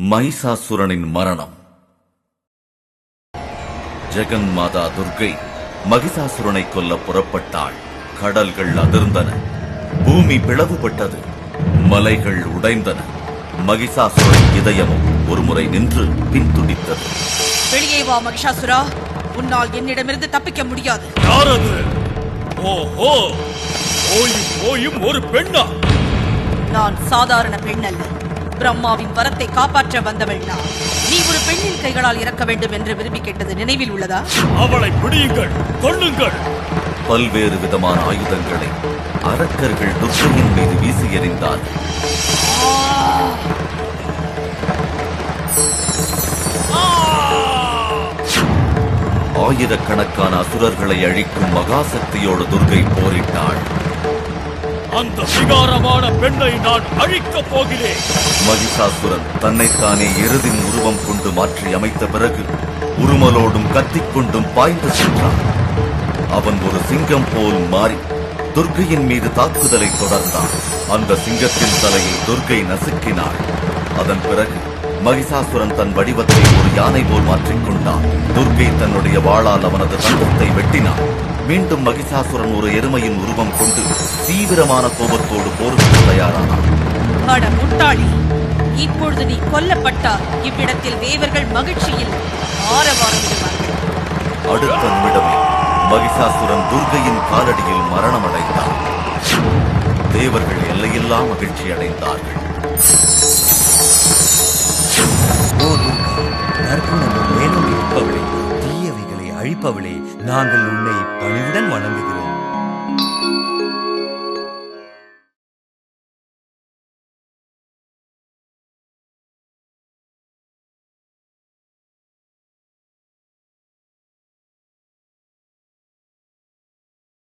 மகிஷாசுரனின் மரணம். ஜெகன் மாதா துர்கை மகிஷாசுரனை கொல்ல புறப்பட்டாள். கடல்கள் அதிர்ந்தன. பூமி பிளவுபட்டது. மலைகள் உடைந்தன. மகிஷாசுரன் இதயமும் ஒருமுறை நின்று பின்துடித்தது. வெளியே வா மகிஷாசுரா. உன்னால் என்னிடமிருந்து தப்பிக்க முடியாது. யார் அது ஓஹோ! போயும் போயும் ஒரு பெண்ணா? நான் சாதாரண பெண் அல்ல பிரம்மாவின் வரத்தை காப்பாற்ற வந்தவள் நான். நீ ஒரு பெண்ணின் கைகளால் இறக்க வேண்டும் என்று விரும்பி கேட்டது நினைவில் உள்ளதா? அவளை பிடியுங்கள் கொல்லுங்கள். பல்வேறு விதமான ஆயுதங்களை அரக்கர்கள் துர்கையின் மீது வீசி எறிந்தார்கள் ஆயிரக்கணக்கான அசுரர்களை அழிக்கும் மகாசக்தியோடு துர்கை போரிட்டாள். அந்த விகாரமான பெண்ணை நான் அழிக்கப் போகிறேன். மகிஷாசுரன் தன்னைத்தானே எருதின் உருவம் கொண்டு மாற்றி அமைத்த பிறகு உருமலோடும் கத்திக்கொண்டும் பாய்ந்து சென்றான். அவன் ஒரு சிங்கம் போல் மாறி துர்கையின் மீது தாக்குதலை தொடர்ந்தான். அந்த சிங்கத்தின் தலையை துர்கை நசுக்கினாள். அதன் பிறகு மகிஷாசுரன் தன் வடிவத்தை ஒரு யானை போல் மாற்றிக்கொண்டான் துர்கை தன்னுடைய வாளால் அவனது தந்தத்தை வெட்டினான். மீண்டும் மகிஷாசுரன் ஒரு எருமையின் உருவம் கொண்டு தீவிரமான கோபத்தோடு போருக்கு தயாரானான். அட முட்டாளி! இப்பொழுது நீ கொல்லப்பட்டால் இவ்விடத்தில் தேவர்கள் மகிழ்ச்சியில் ஆரவாரமிடுவார்கள். அடுத்த நிமிடமே மகிஷாசுரன் துர்கையின் காலடியில் மரணமடைந்தார் தேவர்கள் எல்லையில்லா மகிழ்ச்சி அடைந்தார்கள் அழிப்பவளே நாங்கள் உன்னை பணிவுடன் வணங்குகிறோம்.